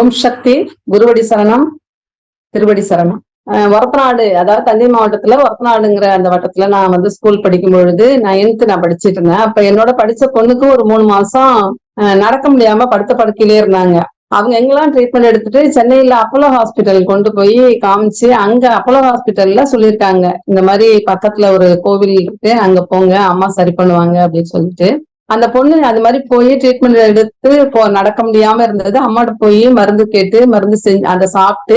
ஓம் சக்தி குருவடி சரணம் திருவடி சரணம். ஒரத்தநாடு அதாவது தஞ்சை மாவட்டத்துல ஒரத்தநாடுங்கிற அந்த வட்டத்துல நான் வந்து ஸ்கூல் படிக்கும் பொழுது நைன்த்து நான் படிச்சுட்டு இருந்தேன். அப்ப என்னோட படிச்ச பொண்ணுக்கு ஒரு மூணு மாசம் நடக்க முடியாம படுத்த படுக்கையிலே இருந்தாங்க. அவங்க எங்கெல்லாம் ட்ரீட்மெண்ட் எடுத்துட்டு சென்னையில அப்போலோ ஹாஸ்பிட்டல் கொண்டு போய் காமிச்சு அங்க அப்போலோ ஹாஸ்பிட்டல்ல சொல்லியிருக்காங்க. இந்த மாதிரி பக்கத்துல ஒரு கோவில் இருக்கு அங்க போங்க அம்மா சரி பண்ணுவாங்க அப்படின்னு சொல்லிட்டு. அந்த பொண்ணு அது மாதிரி போய் ட்ரீட்மெண்ட் எடுத்து போ நடக்க முடியாம இருந்தது. அம்மாட்ட போய் மருந்து கேட்டு மருந்து செஞ்சு அதை சாப்பிட்டு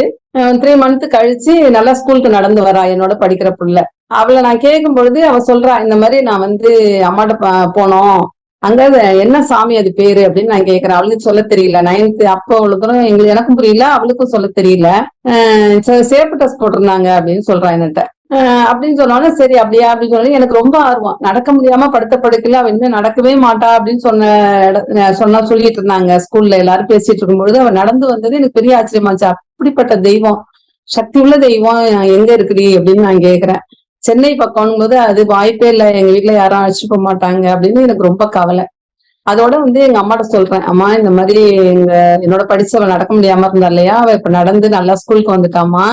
த்ரீ மந்த் கழிச்சு நல்லா ஸ்கூலுக்கு நடந்து வரா என்னோட படிக்கிற புள்ள. அவளை நான் கேட்கும் பொழுது அவ சொல்றா இந்த மாதிரி நான் வந்து அம்மாட்ட போனோம். அங்க என்ன சாமி அது பேரு? அப்படின்னு நான் கேக்குறேன் அவளுக்கு சொல்ல தெரியல. நைன்த் அப்போ அவளுக்கும் எங்களுக்கு எனக்கும் புரியல அவளுக்கும் சொல்ல தெரியல. சேப்பு டெஸ்ட் போட்டிருந்தாங்க அப்படின்னு சொல்றான் என்னட்ட. அப்படின்னு சொன்னாலும் சரி அப்படியா அப்படின்னு சொல்லி எனக்கு ரொம்ப ஆர்வம். நடக்க முடியாம படுத்த படுக்கல அவ இன்னும் நடக்கவே மாட்டா அப்படின்னு சொன்ன சொன்னா சொல்லிட்டு இருந்தாங்க. ஸ்கூல்ல எல்லாரும் பேசிட்டு இருக்கும்பொழுது அவ நடந்து வந்தது எனக்கு பெரிய ஆச்சரியமாச்சு அப்படிப்பட்ட தெய்வம் சக்தி உள்ள தெய்வம் எங்க இருக்குடி அப்படின்னு நான் கேக்குறேன். சென்னை பக்கம்னும் போது அது வாய்ப்பே இல்லை. எங்க வீட்டுல யாரும் அழைச்சிட்டு போக மாட்டாங்க அப்படின்னு எனக்கு ரொம்ப கவலை. அதோட வந்து எங்க அம்மாட்ட சொல்றேன். அம்மா இந்த மாதிரி எங்க என்னோட படிச்சவ நடக்க முடியாம இருந்தா இல்லையா? அவ இப்ப நடந்து நல்லா ஸ்கூலுக்கு வந்துட்டாமா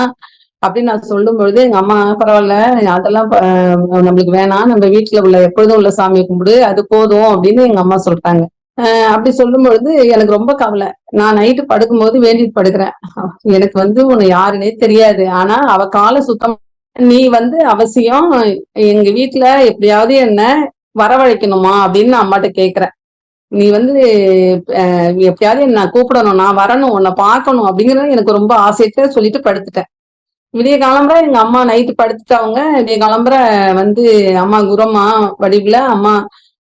அப்படின்னு நான் சொல்லும் பொழுது எங்க அம்மா பரவாயில்ல அதெல்லாம் நம்மளுக்கு வேணாம் நம்ம வீட்டுல உள்ள எப்பொழுதும் உள்ள சாமியை கும்பிடு அது போதும் அப்படின்னு எங்க அம்மா சொல்றாங்க அப்படி சொல்லும் பொழுது எனக்கு ரொம்ப கவலை. நான் நைட்டு படுக்கும்போது வேண்டிட்டு படுக்கிறேன். எனக்கு வந்து உன்னை யாருன்னே தெரியாது. ஆனா அவ காலை சுத்தம் நீ வந்து அவசியம் எங்க வீட்டுல எப்படியாவது என்ன வரவழைக்கணுமா அப்படின்னு நான் அம்மாட்ட கேக்குறேன். நீ வந்து எப்படியாவது என்ன கூப்பிடணும் நான் வரணும் உன்னை பார்க்கணும் அப்படிங்கறது எனக்கு ரொம்ப ஆசையத்தை சொல்லிட்டு படுத்துட்டேன். விடிய காலம்புற எங்க அம்மா நைட்டு படுத்துட்டவங்க விடிய காலம்புற வந்து அம்மா குரம்மா வடிவுல அம்மா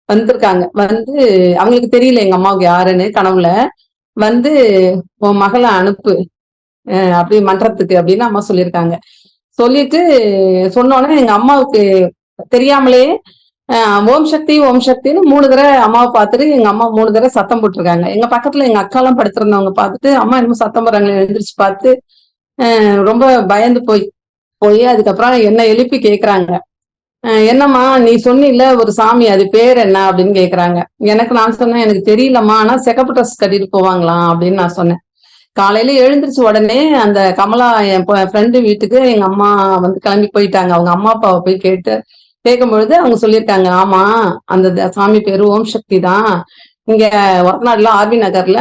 வந்திருக்காங்க. வந்து அவங்களுக்கு தெரியல எங்க அம்மாவுக்கு யாருன்னு கனவுல. வந்து உன் மகளை அனுப்பு. அப்படி மன்றத்துக்கு அப்படின்னு அம்மா சொல்லியிருக்காங்க. சொல்லிட்டு சொன்னோடனே எங்க அம்மாவுக்கு தெரியாமலே ஓம் சக்தி ஓம் சக்தின்னு மூணு தடவை அம்மாவை பார்த்துட்டு எங்க அம்மா மூணு தடவை சத்தம் போட்டிருக்காங்க. எங்க பக்கத்துல எங்க அக்கா எல்லாம் படுத்திருந்தவங்க பார்த்துட்டு அம்மா என்னமோ சத்தம் போடுறாங்களே எழுந்திரிச்சு பார்த்து ரொம்ப பயந்து போய் போய் அதுக்கப்புறம் என்ன எழுப்பி கேக்குறாங்க. என்னம்மா நீ சொன்னில ஒரு சாமி அது பேர் என்ன அப்படின்னு கேக்குறாங்க. எனக்கு நான் சொன்னேன் எனக்கு தெரியலம்மா ஆனா செகப்பு ட்ரெஸ் கட்டிட்டு போவாங்களாம் அப்படின்னு நான் சொன்னேன். காலையில எழுந்திரிச்சு உடனே அந்த கமலா என் ஃப்ரெண்டு வீட்டுக்கு எங்க அம்மா வந்து கிளம்பி போயிட்டாங்க. அவங்க அம்மா அப்பாவை போய் கேட்டு கேட்கும் பொழுது அவங்க சொல்லியிருக்காங்க ஆமா அந்த சாமி பேரு ஓம் சக்தி தான். இங்க ஒரநாடுல ஆர்வி நகர்ல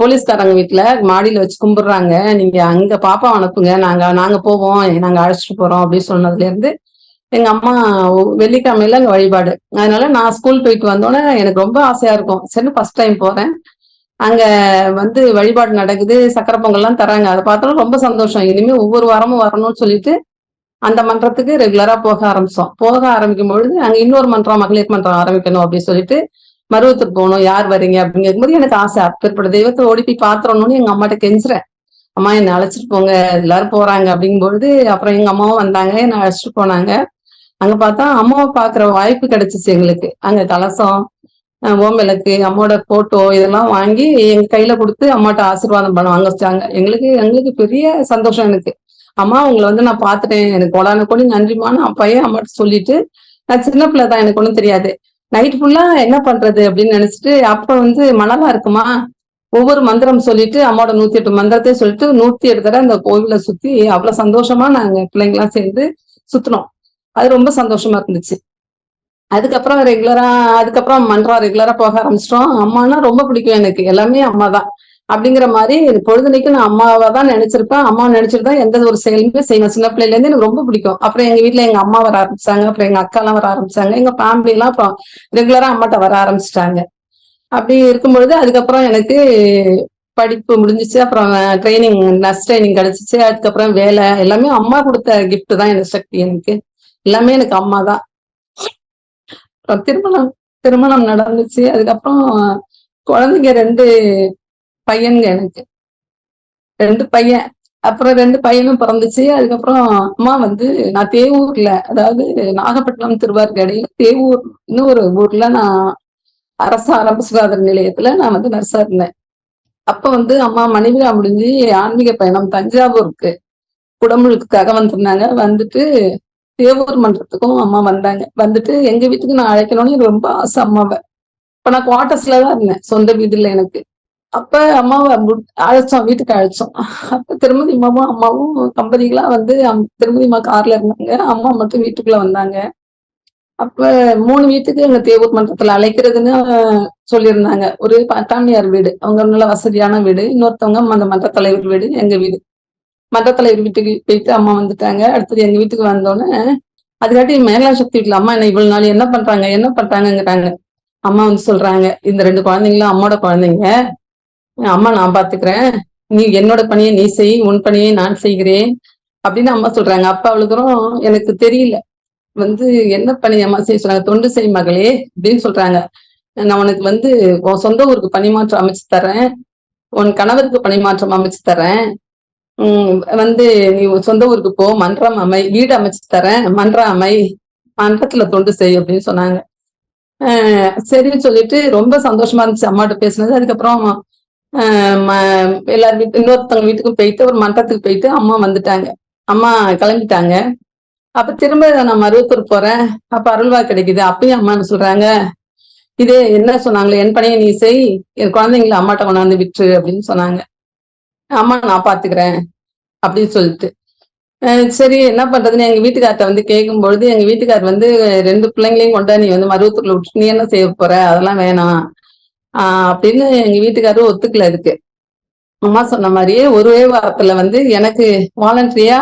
போலீஸ்காரங்க வீட்டுல மாடியில வச்சு கும்பிடுறாங்க. நீங்க அங்க பாப்பா அனுப்புங்க. நாங்க நாங்க போவோம். நாங்க அழைச்சிட்டு போறோம் அப்படின்னு சொன்னதுல இருந்து எங்க அம்மா வெள்ளிக்கிழமையில அங்க வழிபாடு. அதனால நான் ஸ்கூல் போயிட்டு வந்தோடனே எனக்கு ரொம்ப ஆசையா இருக்கும். சரி ஃபர்ஸ்ட் டைம் போறேன். அங்க வந்து வழிபாடு நடக்குது. சக்கரை பொங்கல்லாம் தராங்க அதை பார்த்தாலும் ரொம்ப சந்தோஷம். இனிமே ஒவ்வொரு வாரமும் வரணும்னு சொல்லிட்டு அந்த மன்றத்துக்கு ரெகுலரா போக ஆரம்பிச்சோம். போக ஆரம்பிக்கும் பொழுது அங்க இன்னொரு மன்றம் மகளிர் மன்றம் ஆரம்பிக்கணும் அப்படின்னு சொல்லிட்டு மருவத்துக்கு போகணும் யார் வரீங்க அப்படிங்கும்போது எனக்கு ஆசை. அப்பேற்பட்ட தெய்வத்தை ஓடி போய் பாத்திரணும்னு எங்க அம்மாட்ட கெஞ்சுறேன். அம்மா என்ன அழைச்சிட்டு போங்க. எல்லாரும் போறாங்க அப்படிங்கும்போது அப்புறம் எங்க அம்மாவும் வந்தாங்க. என்ன அழைச்சிட்டு போனாங்க. அங்க பார்த்தா அம்மாவை பாக்குற வாய்ப்பு கிடைச்சிச்சு எங்களுக்கு. அங்க கலசம் ஓம்பலுக்கு அம்மாவோட போட்டோ இதெல்லாம் வாங்கி எங்க கையில கொடுத்து அம்மாட்ட ஆசீர்வாதம் பண்ண வாங்க வச்சாங்க எங்களுக்கு எங்களுக்கு பெரிய சந்தோஷம் எனக்கு. அம்மா உங்களை வந்து நான் பாத்துட்டேன் எனக்கு கொடான கொடி நன்றிமான்னு அப்பையே அம்மாட்ட சொல்லிட்டு நான் சின்ன பிள்ளை தான் எனக்கு ஒன்றும் தெரியாது. நைட் ஃபுல்லா என்ன பண்றது அப்படின்னு நினைச்சிட்டு அப்ப வந்து மணலா இருக்குமா? ஒவ்வொரு மந்திரம் சொல்லிட்டு அம்மாவோட நூத்தி எட்டு மந்திரத்தையும் சொல்லிட்டு நூத்தி எட்டு தடவை அந்த கோவில சுத்தி அவ்வளவு சந்தோஷமா நாங்க பிள்ளைங்களாம் சேர்ந்து சுத்தினோம். அது ரொம்ப சந்தோஷமா இருந்துச்சு. அதுக்கப்புறம் ரெகுலரா அதுக்கப்புறம் மன்றம் ரெகுலரா போக ஆரம்பிச்சிட்டோம். அம்மானா ரொம்ப பிடிக்கும் எனக்கு. எல்லாமே அம்மா தான் அப்படிங்கிற மாதிரி பொழுதுனைக்கு நான் அம்மாவை தான் நினைச்சிருப்பேன். அம்மா நினைச்சிட்டு தான் எந்த ஒரு செயலுமே செய்வேன். சின்ன பிள்ளைல இருந்து எனக்கு ரொம்ப பிடிக்கும். அப்புறம் எங்க வீட்டுல எங்க அம்மா வர ஆரம்பிச்சாங்க. அப்புறம் எங்க அக்கா எல்லாம் வர ஆரம்பிச்சாங்க. எங்க ஃபேமிலி எல்லாம் அப்புறம் ரெகுலரா அம்மாட்ட வர ஆரம்பிச்சிட்டாங்க. அப்படி இருக்கும் பொழுது அதுக்கப்புறம் எனக்கு படிப்பு முடிஞ்சிச்சு. அப்புறம் ட்ரைனிங் நர்ஸ் ட்ரைனிங் கிடைச்சிச்சு. அதுக்கப்புறம் வேலை எல்லாமே அம்மா கொடுத்த கிஃப்ட் தான் எனக்கு சக்தி எனக்கு. எல்லாமே எனக்கு அம்மா தான். திருமணம் திருமணம் நடந்துச்சு. அதுக்கப்புறம் குழந்தைங்க ரெண்டு பையனுங்க எனக்கு. ரெண்டு பையன். அப்புறம் ரெண்டு பையனும் பிறந்துச்சு. அதுக்கப்புறம் அம்மா வந்து நான் தேவூர்ல அதாவது நாகப்பட்டினம் திருவாரூர் இடையில தேவூர் ஒரு ஊர்ல நான் அரசு ஆரம்ப சுகாதார நிலையத்துல நான் வந்து நர்ஸா இருந்தேன். அப்ப வந்து அம்மா மனைவியா முடிஞ்சு ஆன்மீக பயணம் தஞ்சாவூருக்கு. குடமுழுக்குக்காக வந்திருந்தாங்க. வந்துட்டு தேவூர் மன்றத்துக்கும் அம்மா வந்தாங்க. வந்துட்டு எங்க வீட்டுக்கு நான் அழைக்கணும்னு ரொம்ப ஆசை அம்மாவை. இப்ப நான் குவார்டர்ஸ்ல தான் இருந்தேன். சொந்த வீடுல எனக்கு. அப்ப அம்மாவை அழைச்சோம் வீட்டுக்கு அழைச்சோம். அப்ப திருமதி அம்மாவும் அம்மாவும் கம்பெனிகளா வந்து அம்- திருமதி அம்மா கார்ல இருந்தாங்க. அம்மா மட்டும் வீட்டுக்குள்ள வந்தாங்க. அப்ப மூணு வீட்டுக்கு எங்க தேவூர் மன்றத்துல அழைக்கிறதுன்னு சொல்லியிருந்தாங்க. ஒரு பட்டாமியார் வீடு அவங்க நல்ல வசதியான வீடு. இன்னொருத்தவங்க அந்த மன்ற தலைவர் வீடு எங்க வீடு. மன்ற தலைவர் வீட்டுக்கு போயிட்டு அம்மா வந்துட்டாங்க. அடுத்தது எங்க வீட்டுக்கு வந்தோடனே அதுக்காட்டி மேலா சக்தி வீட்டுல அம்மா என்ன இவ்வளவு நாள் என்ன பண்றாங்க? என்ன பண்றாங்கிறாங்க அம்மா வந்து சொல்றாங்க இந்த ரெண்டு குழந்தைங்களும் அம்மாவோட குழந்தைங்க. அம்மா நான் பாத்துக்கிறேன். நீ என்னோட பணியை நீ செய் உன் பணியை நான் செய்கிறேன் அப்படின்னு அம்மா சொல்றாங்க. அப்பா அவளுக்குறோம் எனக்கு தெரியல. வந்து என்ன பணி அம்மா செய்ய சொல்றாங்க தொண்டு செய் மகளே அப்படின்னு சொல்றாங்க. நான் உனக்கு வந்து உன் சொந்த ஊருக்கு பணிமாற்றம் அமைச்சு தரேன் உன் கணவருக்கு பணிமாற்றம் அமைச்சு தரேன் உம் வந்து நீ உன் சொந்த ஊருக்கு போ மன்றம் அமை வீடு அமைச்சு தரேன் மன்றம் அமை மன்றத்துல தொண்டு செய் அப்படின்னு சொன்னாங்க. ஆஹ் சரின்னு சொல்லிட்டு ரொம்ப சந்தோஷமா இருந்துச்சு அம்மாட்ட பேசினது. அதுக்கப்புறம் எல்லார் வீட்டு இன்னொருத்தவங்க வீட்டுக்கும் போயிட்டு ஒரு மன்றத்துக்கு போயிட்டு அம்மா வந்துட்டாங்க. அம்மா கிளம்பிட்டாங்க. அப்ப திரும்ப நான் மருவத்தூர் போறேன். அப்ப அருள்வா கிடைக்குது. அப்பயும் அம்மா என்ன சொல்றாங்க. இதே என்ன சொன்னாங்களே என் பணியை நீ செய். என் குழந்தைங்களை அம்மாட்ட கொண்டாந்து விட்டுரு அப்படின்னு சொன்னாங்க. அம்மா நான் பாத்துக்கிறேன் அப்படின்னு சொல்லிட்டு. சரி என்ன பண்றதுன்னு எங்க வீட்டுக்கார்ட்ட வந்து கேட்கும் பொழுது எங்க வீட்டுக்கார் வந்து ரெண்டு பிள்ளைங்களையும் கொண்டா நீ வந்து மருவத்தூர்ல விட்டு நீ என்ன செய்ய போற? அதெல்லாம் வேணாம். ஆஹ் அப்படின்னு எங்க வீட்டுக்காரரும் ஒத்துக்கல இதுக்கு அம்மா சொன்ன மாதிரியே ஒரே வாரத்துல வந்து எனக்கு வாலண்டரியா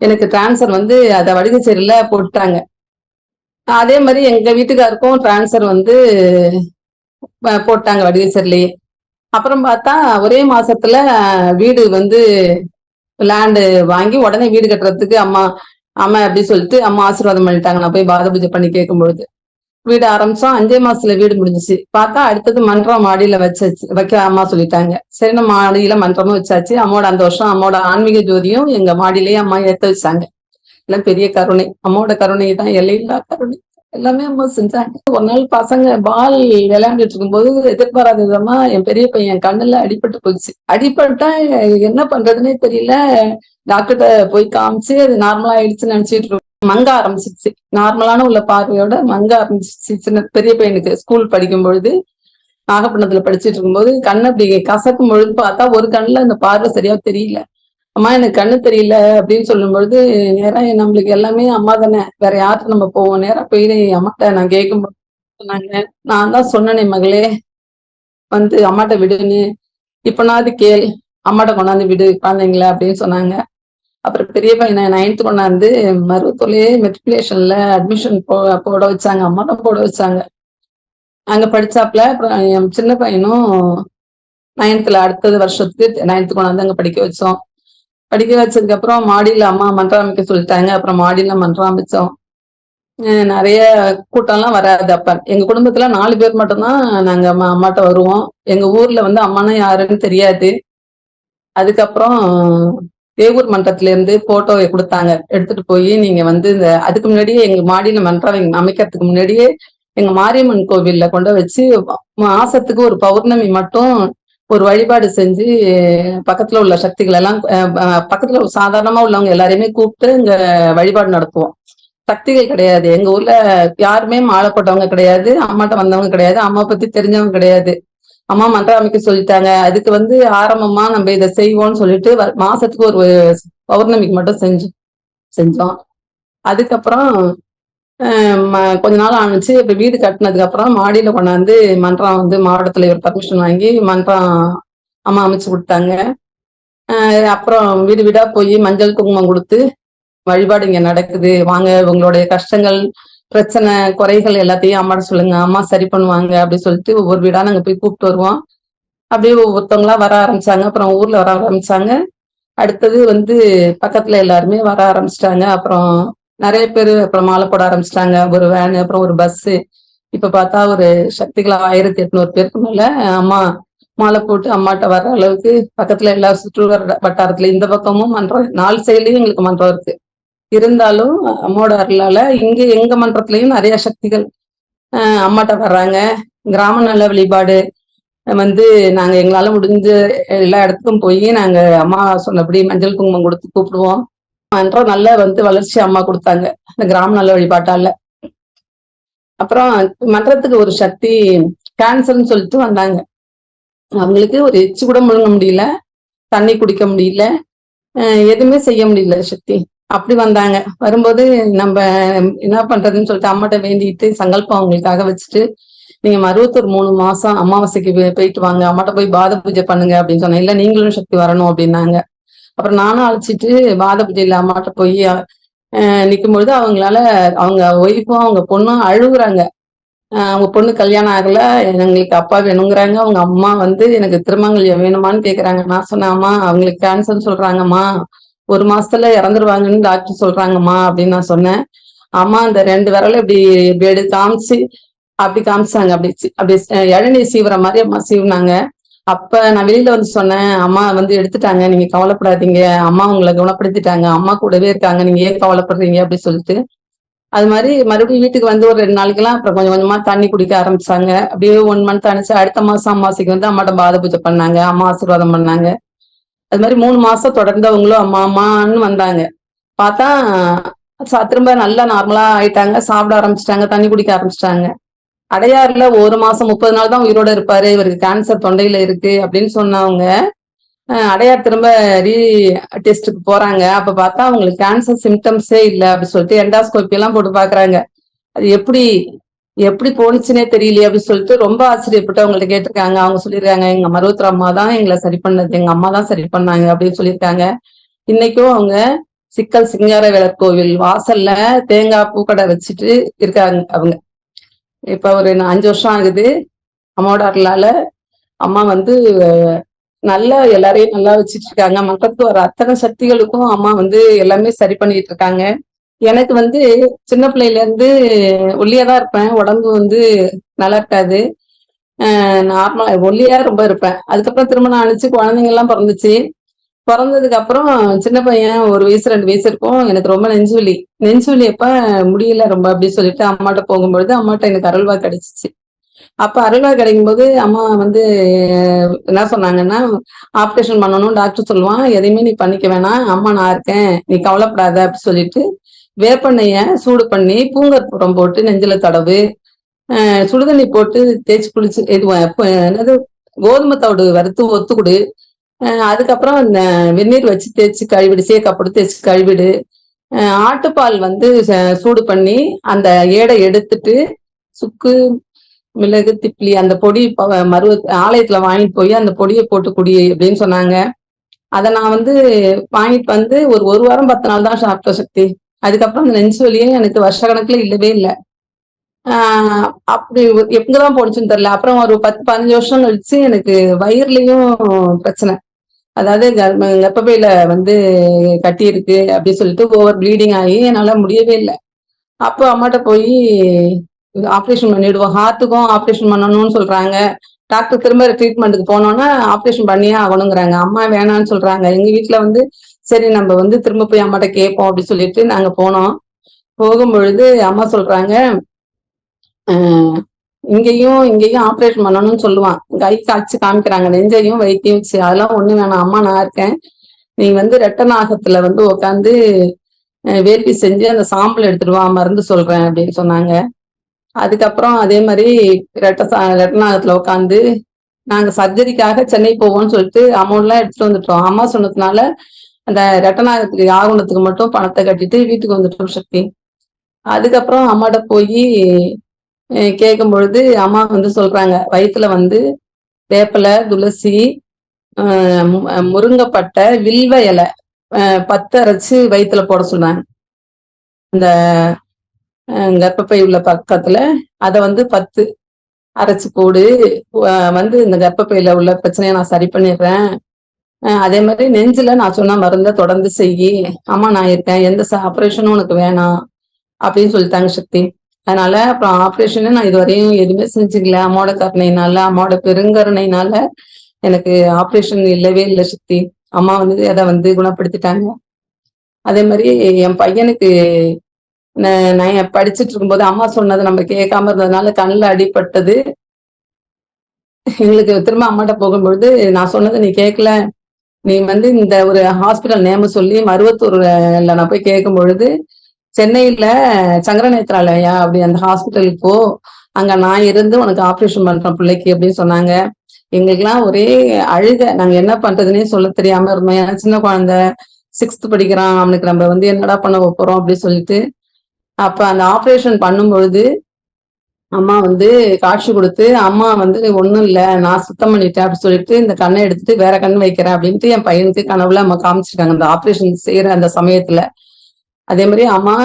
எனக்கு டிரான்ஸ்ஃபர் வந்து அதை வடிகச்சேரியில போட்டாங்க அதே மாதிரி எங்க வீட்டுக்காருக்கும் டிரான்ஸ்ஃபர் வந்து போட்டாங்க வடிகச்சேரிலேயே அப்புறம் பார்த்தா ஒரே மாசத்துல வீடு வந்து லேண்டு வாங்கி உடனே வீடு கட்டுறதுக்கு அம்மா அம்மா அப்படி சொல்லிட்டு அம்மா ஆசீர்வாதம் பண்ணிட்டாங்க. நான் போய் பாத பூஜை பண்ணி கேட்கும் பொழுது வீடு ஆரம்பிச்சோம். அஞ்சே மாசத்துல வீடு முடிஞ்சுச்சு. பார்த்தா அடுத்தது மன்றம் மாடியில வச்சாச்சு. வைக்க அம்மா சொல்லிட்டாங்க. சரி நம்ம மாடியில மன்றமும் வச்சாச்சு. அம்மோட அந்த வருஷம் அம்மோட ஆன்மீக ஜோதியும் எங்க மாடியிலேயே அம்மா ஏத்த வச்சாங்க. எல்லாம் பெரிய கருணை. அம்மோட கருணை தான் எல்லையில்லா கருணை. எல்லாமே அம்மா செஞ்சாங்க. ஒரு நாள் பசங்க பால் விளையாண்டுட்டு இருக்கும்போது எதிர்பாராத விதமா என் பெரிய பையன் கண்ணுல அடிபட்டு போச்சு அடிபட்டா என்ன பண்றதுன்னே தெரியல. டாக்டர்கிட்ட போய் காமிச்சு அது நார்மலா ஆயிடுச்சுன்னு நினைச்சிட்டு மங்க ஆரம்பிச்சிருச்சு. நார்மலான உள்ள பார்வையோட மங்க ஆரம்பிச்சிருச்சு சின்ன பெரிய பையனுக்கு ஸ்கூல் படிக்கும் பொழுது நாகப்பட்டினத்துல படிச்சுட்டு இருக்கும்போது கண்ணு அப்படி கசக்கும் பொழுது பார்த்தா ஒரு கண்ணுல அந்த பார்வை சரியா தெரியல. அம்மா எனக்கு கண்ணு தெரியல அப்படின்னு சொல்லும் பொழுது நேரா நம்மளுக்கு எல்லாமே அம்மா தானே. வேற யார்கிட்ட நம்ம போவோம்? நேரா போய் அம்மாட்ட நான் கேட்கும்போது சொன்னாங்க. நான் தான் சொன்னனே மகளே. வந்து அம்மாட்ட விடுன்னு. இப்பனாவது கேள். அம்மாட்ட கொண்டாந்து விடு குழந்தைங்கள அப்படின்னு சொன்னாங்க. அப்புறம் பெரிய பையனை நைன்த் கொண்டாந்து மருவத்தூர்லயே மெட்ரிகுலேஷன்ல அட்மிஷன் போ போட வச்சாங்க. அம்மா தான் போட வச்சாங்க. அங்க படிச்சாப்ல அப்புறம் என் சின்ன பையனும் நைன்த்ல அடுத்தது வருஷத்துக்கு நைன்த் கொண்டாந்து அங்க படிக்க வச்சோம். படிக்க வச்சதுக்கு அப்புறம் மாடியில அம்மா மன்றாமிக்க சொல்லிட்டாங்க. அப்புறம் மாடியில மன்றம் நிறைய கூட்டம்லாம் வராது அப்ப. எங்க குடும்பத்துல நாலு பேர் மட்டும்தான் நாங்க அம்மா அம்மாட்ட வருவோம். எங்க ஊர்ல வந்து அம்மானா யாருன்னு தெரியாது. அதுக்கப்புறம் தேவூர் மன்றத்துல இருந்து போட்டோ கொடுத்தாங்க. எடுத்துட்டு போய் நீங்க வந்து இந்த அதுக்கு முன்னாடியே எங்க மாடியில மன்றம் அமைக்கிறதுக்கு முன்னாடியே எங்க மாரியம்மன் கோவில்ல கொண்டு வச்சு மாசத்துக்கு ஒரு பௌர்ணமி மட்டும் ஒரு வழிபாடு செஞ்சு பக்கத்துல உள்ள சக்திகள் எல்லாம் பக்கத்துல சாதாரணமா உள்ளவங்க எல்லாரையுமே கூப்பிட்டு இங்க வழிபாடு நடத்துவோம். சக்திகள் கிடையாது. எங்க ஊர்ல யாருமே மாலை போட்டவங்க கிடையாது. அம்மாட்ட வந்தவங்க கிடையாது. அம்மா பத்தி தெரிஞ்சவங்க கிடையாது. அம்மா மன்றம் அமைக்க சொல்லிட்டாங்க. அதுக்கு வந்து ஆரம்பமா நம்ம இதை செய்வோம்னு சொல்லிட்டு வ- மாசத்துக்கு ஒரு பௌர்ணமிக்கு மட்டும் செஞ்சு செஞ்சோம். அதுக்கப்புறம் ம- கொஞ்ச நாள் ஆணுச்சு. இப்ப வீடு கட்டினதுக்கு அப்புறம் மாடியில கொண்டாந்து மன்றம் வந்து மாவட்ட தலைவர் பர்மிஷன் வாங்கி மன்றம் அம்மா அமைச்சு கொடுத்தாங்க. அப்புறம் வீடு வீடா போய் மஞ்சள் குங்குமம் கொடுத்து வழிபாடு இங்க நடக்குது. வாங்க உங்களுடைய கஷ்டங்கள் பிரச்சனை குறைகள் எல்லாத்தையும் அம்மாட்ட சொல்லுங்க. அம்மா சரி பண்ணுவாங்க அப்படின்னு சொல்லிட்டு ஒவ்வொரு வீடா நாங்க போய் கூப்பிட்டு வருவோம். அப்படியே ஒவ்வொருத்தவங்களா வர ஆரம்பிச்சாங்க. அப்புறம் ஊர்ல வர ஆரம்பிச்சாங்க. அடுத்தது வந்து பக்கத்துல எல்லாருமே வர ஆரம்பிச்சிட்டாங்க. அப்புறம் நிறைய பேர் அப்புறம் மாலை போட ஆரம்பிச்சிட்டாங்க. ஒரு வேனு அப்புறம் ஒரு பஸ் இப்ப பார்த்தா ஒரு சக்திகளா ஆயிரத்தி எட்நூறு பேருக்கு மேல அம்மா மாலை போட்டு அம்மாட்ட வர்ற அளவுக்கு பக்கத்துல எல்லா சுற்று வட்டாரத்துல இந்த பக்கமும் மன்றம் நாலு சைட்லயும் எங்களுக்கு மன்றம் இருக்கு. இருந்தாலும் அம்மோட அருளால இங்க எங்க மன்றத்திலையும் நிறைய சக்திகள் அம்மாட்ட வர்றாங்க. கிராம நல வழிபாடு வந்து நாங்க எங்களால முடிஞ்ச எல்லா இடத்துக்கும் போய் நாங்க அம்மா சொன்னபடி மஞ்சள் குங்குமம் கொடுத்து கூப்பிடுவோம். மன்றம் நல்ல வந்து வளர்ச்சி அம்மா கொடுத்தாங்க இந்த கிராம நல வழிபாட்டால. அப்புறம் மன்றத்துக்கு ஒரு சக்தி கேன்சர்னு சொல்லிட்டு வந்தாங்க. அவங்களுக்கு ஒரு எச்சு கூட முழுங்க முடியல தண்ணி குடிக்க முடியல எதுவுமே செய்ய முடியல சக்தி. அப்படி வந்தாங்க. வரும்போது நம்ம என்ன பண்றதுன்னு சொல்லிட்டு அம்மாட்ட வேண்டிட்டு சங்கல்பம் அவங்களுக்காக வச்சுட்டு நீங்க மருவத்தூர் மூணு மாசம் அமாவாசைக்கு போயிட்டு வாங்க. அம்மாட்ட போய் பாத பூஜை பண்ணுங்க அப்படின்னு சொன்னேன். இல்ல நீங்களும் சக்தி வரணும் அப்படின்னாங்க. அப்புறம் நானும் அழைச்சிட்டு பாத பூஜையில அம்மாட்ட போய் நிற்கும்பொழுது அவங்களால அவங்க ஒய்ஃபும் அவங்க பொண்ணும் அழுகுறாங்க. அவங்க பொண்ணு கல்யாணம் ஆகல. எங்களுக்கு அப்பா வேணுங்கிறாங்க. அவங்க அம்மா வந்து எனக்கு திருமங்கல்யம் வேணுமான்னு கேக்குறாங்க. நான் சொன்னாமா அவங்களுக்கு கேன்சர் சொல்றாங்கம்மா. ஒரு மாசத்துல இறந்துருவாங்கன்னு டாக்டர் சொல்றாங்கம்மா அப்படின்னு நான் சொன்னேன். அம்மா அந்த ரெண்டு விரல இப்படி இப்படி காமிச்சு அப்படி காமிச்சாங்க. அப்படி அப்படி இளநீர் சீவுற மாதிரி அம்மா சீவுனாங்க. அப்ப நான் வெளியில வந்து சொன்னேன் அம்மா வந்து எடுத்துட்டாங்க நீங்க கவலைப்படாதீங்க. அம்மா உங்களை குணப்படுத்திட்டாங்க. அம்மா கூடவே இருக்காங்க. நீங்க ஏன் கவலைப்படுறீங்க? அப்படின்னு சொல்லிட்டு. அது மாதிரி மறுபடியும் வீட்டுக்கு வந்து ஒரு ரெண்டு நாளைக்கெல்லாம் அப்புறம் கொஞ்சம் கொஞ்சமா தண்ணி குடிக்க ஆரம்பிச்சாங்க. அப்படியே ஒன் மந்த் அனுப்பிச்சு அடுத்த மாசம் அம்மாசிக்கு வந்து அம்மாட்ட பாத பூஜை பண்ணாங்க. அம்மா ஆசீர்வாதம் பண்ணாங்க. அது மாதிரி மூணு மாசம் தொடர்ந்து அவங்களும் அம்மா அம்மான்னு வந்தாங்க. பார்த்தா திரும்ப நல்லா நார்மலா ஆயிட்டாங்க. சாப்பிட ஆரம்பிச்சிட்டாங்க. தண்ணி குடிக்க ஆரம்பிச்சிட்டாங்க. அடையாறுல ஒரு மாசம் முப்பது நாள் தான் உயிரோட இருப்பாரு. இவருக்கு கேன்சர் தொண்டையில இருக்கு அப்படின்னு சொன்னவங்க அடையார் திரும்ப ரீ டெஸ்ட்டுக்கு போறாங்க. அப்ப பார்த்தா அவங்களுக்கு கேன்சர் சிம்டம்ஸே இல்லை அப்படின்னு சொல்லிட்டு எண்டாஸ்கோப்பி எல்லாம் போட்டு பாக்குறாங்க அது எப்படி எப்படி போனுச்சுன்னே தெரியலையே அப்படின்னு சொல்லிட்டு ரொம்ப ஆச்சரியப்பட்டு அவங்கள்ட்ட கேட்டிருக்காங்க. அவங்க சொல்லியிருக்காங்க எங்க மருவத்தர் அம்மா தான் எங்களை சரி பண்ணது. எங்க அம்மா தான் சரி பண்ணாங்க அப்படின்னு சொல்லியிருக்காங்க. இன்னைக்கும் அவங்க சிக்கல் சிங்கார வேலர் கோவில் வாசல்ல தேங்காய் பூக்கடை வச்சுட்டு இருக்காங்க அவங்க. இப்ப ஒரு அஞ்சு வருஷம் ஆகுது. அம்மாவோட அருளால அம்மா வந்து நல்லா எல்லாரையும் நல்லா வச்சுட்டு இருக்காங்க. மக்களுக்கு வர அத்தனை சக்திகளுக்கும் அம்மா வந்து எல்லாமே சரி பண்ணிட்டு இருக்காங்க. எனக்கு வந்து சின்ன பிள்ளையில இருந்து ஒல்லியாதான் இருப்பேன். உடம்பு வந்து நல்லா இருக்காது. நார்மலா ஒல்லியா ரொம்ப இருப்பேன். அதுக்கப்புறம் திருமணம் அனுச்சு குழந்தைங்க எல்லாம் பிறந்துச்சு. பிறந்ததுக்கு அப்புறம் சின்ன பையன் ஒரு வயசு ரெண்டு வயசு இருக்கும். எனக்கு ரொம்ப நெஞ்சுவலி நெஞ்சுவலி நெஞ்சு எப்ப முடியல ரொம்ப அப்படின்னு சொல்லிட்டு அம்மாட்ட போகும்பொழுது அம்மாட்ட எனக்கு அருள்வா கிடைச்சிச்சு அப்ப அருள்வா கிடைக்கும் போது அம்மா வந்து என்ன சொன்னாங்கன்னா ஆப்ரேஷன் பண்ணணும் டாக்டர் சொல்லுவான். எதையுமே நீ பண்ணிக்க வேணாம். அம்மா நான் இருக்கேன். நீ கவலைப்படாத அப்படின்னு சொல்லிட்டு வேப்பெண்ணெய சூடு பண்ணி பூங்கற்புறம் போட்டு நெஞ்சில தடவு சுடுதண்ணி போட்டு தேய்ச்சி குளிச்சு இது என்னது கோதுமை தவிடு வறுத்து ஒத்துக்குடு அதுக்கப்புறம் வெந்நீர் வச்சு தேய்ச்சி கழுவிடு சேக்கப்படு தேய்ச்சி கழுவிடு. ஆட்டுப்பால் வந்து சூடு பண்ணி அந்த ஏடை எடுத்துட்டு சுக்கு மிளகு திப்ளி அந்த பொடி மருவ ஆலயத்துல வாங்கிட்டு போய் அந்த பொடியை போட்டு குடி அப்படின்னு சொன்னாங்க. அதை நான் வந்து வாங்கிட்டு வந்து ஒரு ஒரு வாரம் பத்து நாள் தான் சாப்பிட்ட சக்தி. அதுக்கப்புறம் அந்த நெஞ்சு வலியே எனக்கு வருஷ கணக்குல இல்லவே இல்லை. ஆஹ் அப்படி எங்கதான் போனுச்சுன்னு தெரியல. அப்புறம் ஒரு பத்து பதினஞ்சு வருஷம் கழிச்சு எனக்கு வயிறுலயும் பிரச்சனை. அதாவது கர்ப்பப்பையில வந்து கட்டி இருக்கு அப்படின்னு சொல்லிட்டு ஓவர் ப்ளீடிங் ஆகி என்னால முடியவே இல்லை. அப்போ அம்மாட்ட போய் ஆப்ரேஷன் பண்ணிடுவோம். ஹார்ட்டுக்கும் ஆப்ரேஷன் பண்ணணும்னு சொல்றாங்க. டாக்டர் திரும்ப ட்ரீட்மெண்ட்டுக்கு போனோம்னா ஆப்ரேஷன் பண்ணியே ஆகணுங்கிறாங்க அம்மா வேணாம்னு சொல்றாங்க. எங்க வீட்டுல வந்து சரி நம்ம வந்து திரும்ப போய் அம்மாட்ட கேட்போம் அப்படின்னு சொல்லிட்டு நாங்க போனோம். போகும்பொழுது அம்மா சொல்றாங்க இங்கேயும் இங்கேயும் ஆப்ரேஷன் பண்ணணும்னு சொல்லுவான். கை காய்ச்சி காமிக்கிறாங்க நெஞ்சையும் வைத்தியம் வச்சு. அதெல்லாம் ஒண்ணு வேணாம் அம்மா நான் இருக்கேன். நீ வந்து ரெட்டநாகத்துல வந்து உட்காந்து வேள்வி செஞ்சு அந்த சாம்பிள் எடுத்துடுவா மருந்து சொல்றேன் அப்படின்னு சொன்னாங்க. அதுக்கப்புறம் அதே மாதிரி ரெட்ட ரெட்டநாகத்துல உட்காந்து நாங்க சர்ஜரிக்காக சென்னை போவோம்னு சொல்லிட்டு அமௌண்ட் எல்லாம் எடுத்துட்டு வந்துட்டோம். அம்மா சொன்னதுனால அந்த ரெட்டநாயகத்துக்கு யாகுணத்துக்கு மட்டும் பணத்தை கட்டிட்டு வீட்டுக்கு வந்துட்டோம் சக்தி. அதுக்கப்புறம் அம்மாட்ட போய் கேட்கும் பொழுது அம்மா வந்து சொல்றாங்க வயிற்றுல வந்து வேப்பலை துளசி முருங்கப்பட்டை வில்வ இலை பத்து அரைச்சு வயிற்றுல போட சொன்னாங்க. இந்த கர்ப்பப்பை உள்ள பக்கத்துல அதை வந்து பத்து அரைச்சு போடு வந்து இந்த கர்ப்பப்பையில உள்ள பிரச்சனையை நான் சரி பண்ணிடுறேன். அதே மாதிரி நெஞ்சில நான் சொன்ன மருந்த தொடர்ந்து செய்யி அம்மா நான் இருக்கேன். எந்த ஆப்ரேஷனும் உனக்கு வேணாம். அப்படின்னு சொல்லிட்டாங்க சக்தி. அதனால அப்புறம் ஆப்ரேஷனு நான் இதுவரையும் எதுவுமே செஞ்சுக்கல. அம்மாவோட கருணையினால அம்மாவோட பெருங்கருணையினால எனக்கு ஆப்ரேஷன் இல்லவே இல்லை சக்தி. அம்மா வந்து அதை வந்து குணப்படுத்திட்டாங்க. அதே மாதிரி என் பையனுக்கு நான் படிச்சுட்டு இருக்கும்போது அம்மா சொன்னதை நம்ம கேட்காம இருந்ததுனால கண்ணில் அடிப்பட்டது எங்களுக்கு திரும்ப அம்மாட்ட போகும்பொழுது நான் சொன்னதை நீ கேட்கல. நீ வந்து இந்த ஒரு ஹாஸ்பிட்டல் நேம சொல்லி மருவத்தூர்ல நான் போய் கேட்கும் பொழுது சென்னையில சங்கரநேத்ராலயா அப்படி அந்த ஹாஸ்பிட்டலுக்கு போ. அங்க நான் இருந்து உனக்கு ஆப்ரேஷன் பண்றேன் பிள்ளைக்கு அப்படின்னு சொன்னாங்க. எங்களுக்கெல்லாம் ஒரே அழுக. நாங்க என்ன பண்றதுன்னே சொல்ல தெரியாம இருந்தோம். ஏன்னா சின்ன குழந்தை சிக்ஸ்த் படிக்கிறான். அவனுக்கு நம்ம வந்து என்னடா பண்ண போறோம் அப்படின்னு சொல்லிட்டு அப்ப அந்த ஆப்ரேஷன் பண்ணும் பொழுது அம்மா வந்து காட்சி கொடுத்து அம்மா வந்து ஒண்ணும் இல்ல நான் சுத்தம் பண்ணிட்டேன் அப்படின்னு சொல்லிட்டு இந்த கண்ணை எடுத்துட்டு வேற கண் வைக்கிறேன் அப்படின்ட்டு என் பையனுக்கு கனவுல அம்மா காமிச்சிருக்காங்க. அந்த ஆப்ரேஷன் செய்யற அந்த சமயத்துல. அதே மாதிரி அம்மா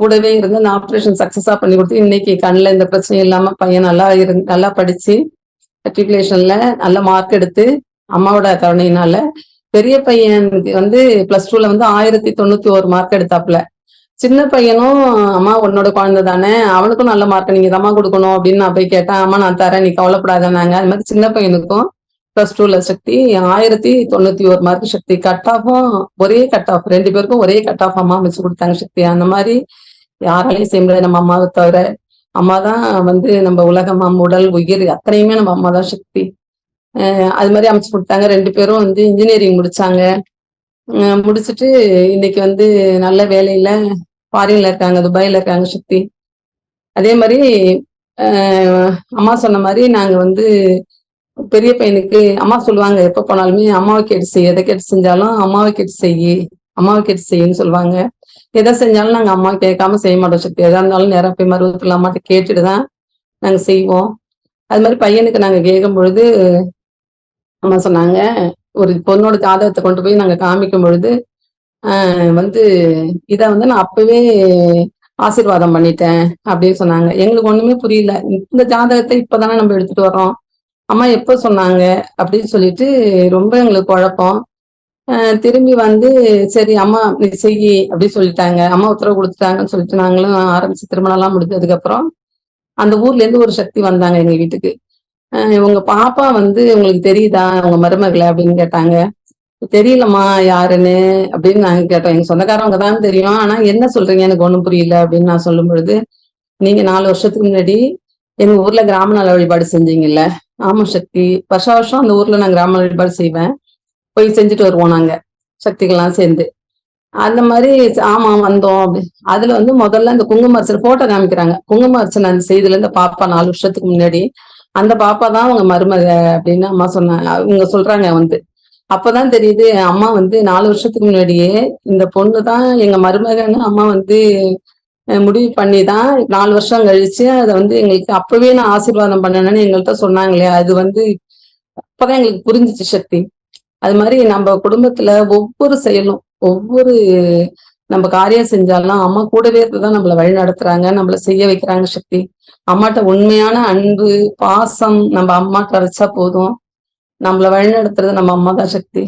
கூடவே இருந்து அந்த ஆப்ரேஷன் சக்சஸா பண்ணி கொடுத்து இன்னைக்கு கண்ணில் இந்த பிரச்சனையும் இல்லாம பையன் நல்லா இரு நல்லா படிச்சு மெட்ரிகுலேஷன்ல நல்ல மார்க் எடுத்து அம்மாவோட கருணையினால பெரிய பையனுக்கு வந்து பிளஸ் டூல வந்து ஆயிரத்தி தொண்ணூத்தி ஒரு மார்க் எடுத்தாப்புல. சின்ன பையனும் அம்மா உன்னோட குழந்தை தானே? அவனுக்கும் நல்ல மார்க் நீங்க தம்மா கொடுக்கணும் அப்படின்னு நான் போய் கேட்டேன். அம்மா நான் தரேன் நீ கவலைப்படாதானாங்க அது மாதிரி சின்ன பையனுக்கும் பிளஸ் டூல சக்தி ஆயிரத்தி தொண்ணூத்தி ஒரு மார்க் சக்தி. கட் ஆஃபும் ஒரே கட் ஆஃப் ரெண்டு பேருக்கும் ஒரே கட் ஆஃப் அம்மா வச்சு கொடுத்தாங்க சக்தி. அந்த மாதிரி யாராலையும் செய்ய முடியாது நம்ம அம்மாவை தவிர. அம்மா தான் வந்து நம்ம உலகம் உடல் உயிர் அத்தனையுமே நம்ம அம்மா தான் சக்தி. அது மாதிரி அமைச்சு கொடுத்தாங்க. ரெண்டு பேரும் வந்து இன்ஜினியரிங் முடிச்சாங்க. முடிச்சுட்டு இன்னைக்கு வந்து நல்ல வேலையில ஃபாரின்ல இருக்காங்க துபாயில இருக்காங்க சக்தி அதே மாதிரி அம்மா சொன்ன மாதிரி நாங்க வந்து பெரிய பையனுக்கு அம்மா சொல்லுவாங்க எப்ப போனாலுமே அம்மாவை கேட்டு செய்ய எதை கேட்டு செஞ்சாலும் அம்மாவை கேட்டு செய்யி அம்மாவை கேட்டு செய்யுன்னு சொல்லுவாங்க. எதை செஞ்சாலும் நாங்க அம்மா கேட்காம செய்ய மாட்டோம் சக்தி எதா இருந்தாலும் நேரம் போய் மருவத்துல அம்மாட்ட கேட்டுட்டு தான் நாங்க செய்வோம். அது மாதிரி பையனுக்கு நாங்க கேட்கும் பொழுது அம்மா சொன்னாங்க ஒரு பொண்ணோட ஜாதகத்தை கொண்டு போய் நாங்க காமிக்கும் பொழுது வந்து இத வந்து நான் அப்பவே ஆசீர்வாதம் பண்ணிட்டேன் அப்படின்னு சொன்னாங்க. எங்களுக்கு ஒண்ணுமே புரியல. இந்த ஜாதகத்தை இப்பதானே நம்ம எடுத்துட்டு வரோம் அம்மா எப்ப சொன்னாங்க அப்படின்னு சொல்லிட்டு ரொம்ப எங்களுக்கு குழப்பம். திரும்பி வந்து சரி அம்மா நீ செய்யி அப்படின்னு சொல்லிட்டாங்க. அம்மா உத்தரவு கொடுத்துட்டாங்கன்னு சொல்லிட்டு நாங்களும் ஆரம்பிச்சு திருமணம் எல்லாம் முடிஞ்சதுக்கு அப்புறம் அந்த ஊர்ல இருந்து ஒரு சக்தி வந்தாங்க எங்க வீட்டுக்கு. உங்க பாப்பா வந்து உங்களுக்கு தெரியுதா? உங்க மருமகளை அப்படின்னு கேட்டாங்க. தெரியலம்மா யாருன்னு அப்படின்னு நாங்க கேட்டோம் எங்க சொந்தக்காரவங்க தான் தெரியும். ஆனா என்ன சொல்றீங்க? எனக்கு ஒண்ணும் புரியல அப்படின்னு நான் சொல்லும் பொழுது நீங்க நாலு வருஷத்துக்கு முன்னாடி எங்க ஊர்ல கிராம நல வழிபாடு செஞ்சீங்கல்ல? ஆமா சக்தி. வருஷ வருஷம் அந்த ஊர்ல நான் கிராம வழிபாடு செய்வேன். போய் செஞ்சுட்டு வருவோம் நாங்க சக்திகள்லாம் சேர்ந்து. அந்த மாதிரி ஆமா வந்தோம். அப்படி. அதுல வந்து முதல்ல இந்த குங்கும அரிசல் போட்டோ காமிக்கிறாங்க. குங்கும அரிசன் அந்த செய்தில இருந்து பாப்பா நாலு வருஷத்துக்கு முன்னாடி. அந்த பாப்பா தான் அவங்க மருமக அப்படின்னு அம்மா சொன்னாங்க. அவங்க சொல்றாங்க வந்து அப்பதான் தெரியுது அம்மா வந்து நாலு வருஷத்துக்கு முன்னாடியே இந்த பொண்ணு தான் எங்க மருமகன்னு அம்மா வந்து முடிவு பண்ணி தான் நாலு வருஷம் கழிச்சு அதை வந்து எங்களுக்கு அப்பவே நான் ஆசீர்வாதம் பண்ணணும்னு எங்கள்கிட்ட சொன்னாங்களே அது வந்து அப்பதான் எங்களுக்கு புரிஞ்சிச்சு சக்தி. அது மாதிரி நம்ம குடும்பத்துல ஒவ்வொரு செயலும் ஒவ்வொரு நம்ம காரியம் செஞ்சாலும் அம்மா கூடவே தான் நம்மள வழி நடத்துறாங்க நம்மள செய்ய வைக்கிறாங்க சக்தி. அம்மாட்ட உண்மையான அன்பு பாசம் நம்ம அம்மாட்ட வச்சா போதும். நம்மள வழிநடத்துறது நம்ம அம்மா தான் சக்தி.